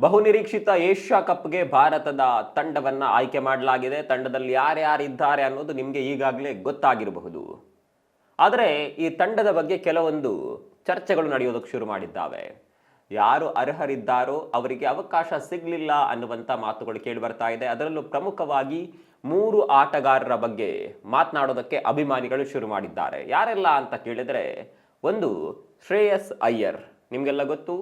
ಬಹುನಿರೀಕ್ಷಿತ ಏಷ್ಯಾ ಕಪ್ಗೆ ಭಾರತದ ತಂಡವನ್ನು ಆಯ್ಕೆ ಮಾಡಲಾಗಿದೆ. ತಂಡದಲ್ಲಿ ಯಾರ್ಯಾರಿದ್ದಾರೆ ಅನ್ನೋದು ನಿಮಗೆ ಈಗಾಗಲೇ ಗೊತ್ತಾಗಿರಬಹುದು. ಆದರೆ ಈ ತಂಡದ ಬಗ್ಗೆ ಕೆಲವೊಂದು ಚರ್ಚೆಗಳು ನಡೆಯೋದಕ್ಕೆ ಶುರು ಮಾಡಿದ್ದಾವೆ. ಯಾರು ಅರ್ಹರಿದ್ದಾರೋ ಅವರಿಗೆ ಅವಕಾಶ ಸಿಗಲಿಲ್ಲ ಅನ್ನುವಂಥ ಮಾತುಗಳು ಕೇಳಿ ಬರ್ತಾ ಇದೆ. ಅದರಲ್ಲೂ ಪ್ರಮುಖವಾಗಿ ಮೂರು ಆಟಗಾರರ ಬಗ್ಗೆ ಮಾತನಾಡೋದಕ್ಕೆ ಅಭಿಮಾನಿಗಳು ಶುರು ಮಾಡಿದ್ದಾರೆ. ಯಾರೆಲ್ಲ ಅಂತ ಕೇಳಿದರೆ ಒಂದು ಶ್ರೇಯಸ್ ಅಯ್ಯರ್. ನಿಮಗೆಲ್ಲ ಗೊತ್ತು?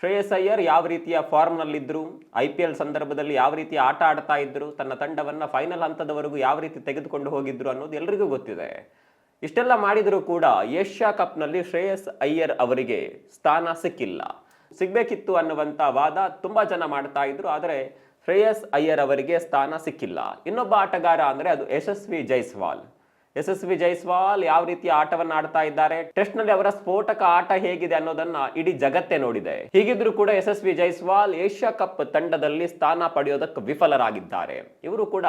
ಶ್ರೇಯಸ್ ಅಯ್ಯರ್ ಯಾವ ರೀತಿಯ ಫಾರ್ಮ್ನಲ್ಲಿದ್ದರು? ಐ ಪಿ ಎಲ್ ಸಂದರ್ಭದಲ್ಲಿ ಯಾವ ರೀತಿ ಆಟ ಆಡ್ತಾ ಇದ್ದರು? ತನ್ನ ತಂಡವನ್ನು ಫೈನಲ್ ಹಂತದವರೆಗೂ ಯಾವ ರೀತಿ ತೆಗೆದುಕೊಂಡು ಹೋಗಿದ್ರು ಅನ್ನೋದು ಎಲ್ರಿಗೂ ಗೊತ್ತಿದೆ. ಇಷ್ಟೆಲ್ಲ ಮಾಡಿದರೂ ಕೂಡ ಏಷ್ಯಾ ಕಪ್ನಲ್ಲಿ ಶ್ರೇಯಸ್ ಅಯ್ಯರ್ ಅವರಿಗೆ ಸ್ಥಾನ ಸಿಕ್ಕಿಲ್ಲ. ಸಿಗಬೇಕಿತ್ತು ಅನ್ನುವಂಥ ವಾದ ತುಂಬ ಜನ ಮಾಡ್ತಾ ಇದ್ರು, ಆದರೆ ಶ್ರೇಯಸ್ ಅಯ್ಯರ್ ಅವರಿಗೆ ಸ್ಥಾನ ಸಿಕ್ಕಿಲ್ಲ. ಇನ್ನೊಬ್ಬ ಆಟಗಾರ ಅಂದರೆ ಅದು ಯಶಸ್ವಿ ಜೈಸ್ವಾಲ್. ಯಶಸ್ವಿ ಜೈಸ್ವಾಲ್ ಯಾವ ರೀತಿಯ ಆಟವನ್ನು ಆಡ್ತಾ ಇದ್ದಾರೆ? ಟೆಸ್ಟ್ನಲ್ಲಿ ಅವರ ಸ್ಫೋಟಕ ಆಟ ಹೇಗಿದೆ ಅನ್ನೋದನ್ನ ಇಡೀ ಜಗತ್ತೇ ನೋಡಿದೆ. ಹೀಗಿದ್ರೂ ಕೂಡ ಯಶಸ್ವಿ ಜೈಸ್ವಾಲ್ ಏಷ್ಯಾ ಕಪ್ ತಂಡದಲ್ಲಿ ಸ್ಥಾನ ಪಡೆಯೋದಕ್ಕೆ ವಿಫಲರಾಗಿದ್ದಾರೆ. ಇವರು ಕೂಡ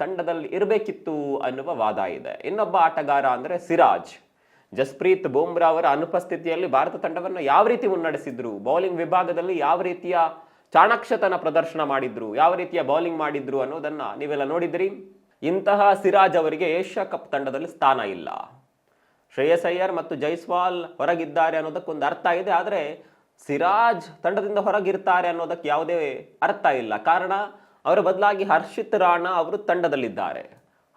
ತಂಡದಲ್ಲಿ ಇರಬೇಕಿತ್ತು ಅನ್ನುವ ವಾದ ಇದೆ. ಇನ್ನೊಬ್ಬ ಆಟಗಾರ ಅಂದ್ರೆ ಸಿರಾಜ್. ಜಸ್ಪ್ರೀತ್ ಬೂಮ್ರಾ ಅವರ ಅನುಪಸ್ಥಿತಿಯಲ್ಲಿ ಭಾರತ ತಂಡವನ್ನು ಯಾವ ರೀತಿ ಮುನ್ನಡೆಸಿದ್ರು? ಬೌಲಿಂಗ್ ವಿಭಾಗದಲ್ಲಿ ಯಾವ ರೀತಿಯ ಚಾಣಾಕ್ಷತನ ಪ್ರದರ್ಶನ ಮಾಡಿದ್ರು? ಯಾವ ರೀತಿಯ ಬೌಲಿಂಗ್ ಮಾಡಿದ್ರು ಅನ್ನೋದನ್ನ ನೀವೆಲ್ಲ ನೋಡಿದ್ರಿ ಇಂತಹ ಸಿರಾಜ್ ಅವರಿಗೆ ಏಷ್ಯಾ ಕಪ್ ತಂಡದಲ್ಲಿ ಸ್ಥಾನ ಇಲ್ಲ. ಶ್ರೇಯಸ್ ಅಯ್ಯರ್ ಮತ್ತು ಜೈಸ್ವಾಲ್ ಹೊರಗಿದ್ದಾರೆ ಅನ್ನೋದಕ್ಕೊಂದು ಅರ್ಥ ಇದೆ, ಆದರೆ ಸಿರಾಜ್ ತಂಡದಿಂದ ಹೊರಗಿರ್ತಾರೆ ಅನ್ನೋದಕ್ಕೆ ಯಾವುದೇ ಅರ್ಥ ಇಲ್ಲ. ಕಾರಣ, ಅವರ ಬದಲಾಗಿ ಹರ್ಷಿತ್ ರಾಣಾ ಅವರು ತಂಡದಲ್ಲಿದ್ದಾರೆ.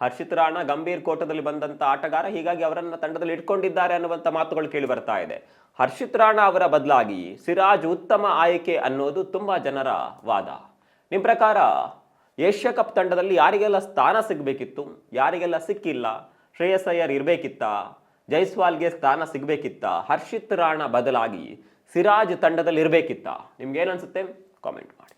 ಹರ್ಷಿತ್ ರಾಣಾ ಗಂಭೀರ್ ಕೋಟದಲ್ಲಿ ಬಂದಂತ ಆಟಗಾರ, ಹೀಗಾಗಿ ಅವರನ್ನ ತಂಡದಲ್ಲಿ ಇಟ್ಕೊಂಡಿದ್ದಾರೆ ಅನ್ನುವಂಥ ಮಾತುಗಳು ಕೇಳಿ ಬರ್ತಾ ಇದೆ. ಹರ್ಷಿತ್ ರಾಣಾ ಅವರ ಬದಲಾಗಿ ಸಿರಾಜ್ ಉತ್ತಮ ಆಯ್ಕೆ ಅನ್ನೋದು ತುಂಬಾ ಜನರ ವಾದ. ನಿಮ್ಮ ಪ್ರಕಾರ? ಏಷ್ಯಾ ಕಪ್ ತಂಡದಲ್ಲಿ ಯಾರಿಗೆಲ್ಲ ಸ್ಥಾನ ಸಿಗಬೇಕಿತ್ತು, ಯಾರಿಗೆಲ್ಲ ಸಿಕ್ಕಿಲ್ಲ, ಶ್ರೇಯಸ್ ಅಯ್ಯರ್ ಇರಬೇಕಿತ್ತ, ಜೈಸ್ವಾಲ್ಗೆ ಸ್ಥಾನ ಸಿಗಬೇಕಿತ್ತ, ಹರ್ಷಿತ್ ರಾಣ ಬದಲಾಗಿ ಸಿರಾಜ್ ತಂಡದಲ್ಲಿ ಇರಬೇಕಿತ್ತ ನಿಮ್ಗೆ ಏನನ್ಸುತ್ತೆ ಕಾಮೆಂಟ್ ಮಾಡಿ.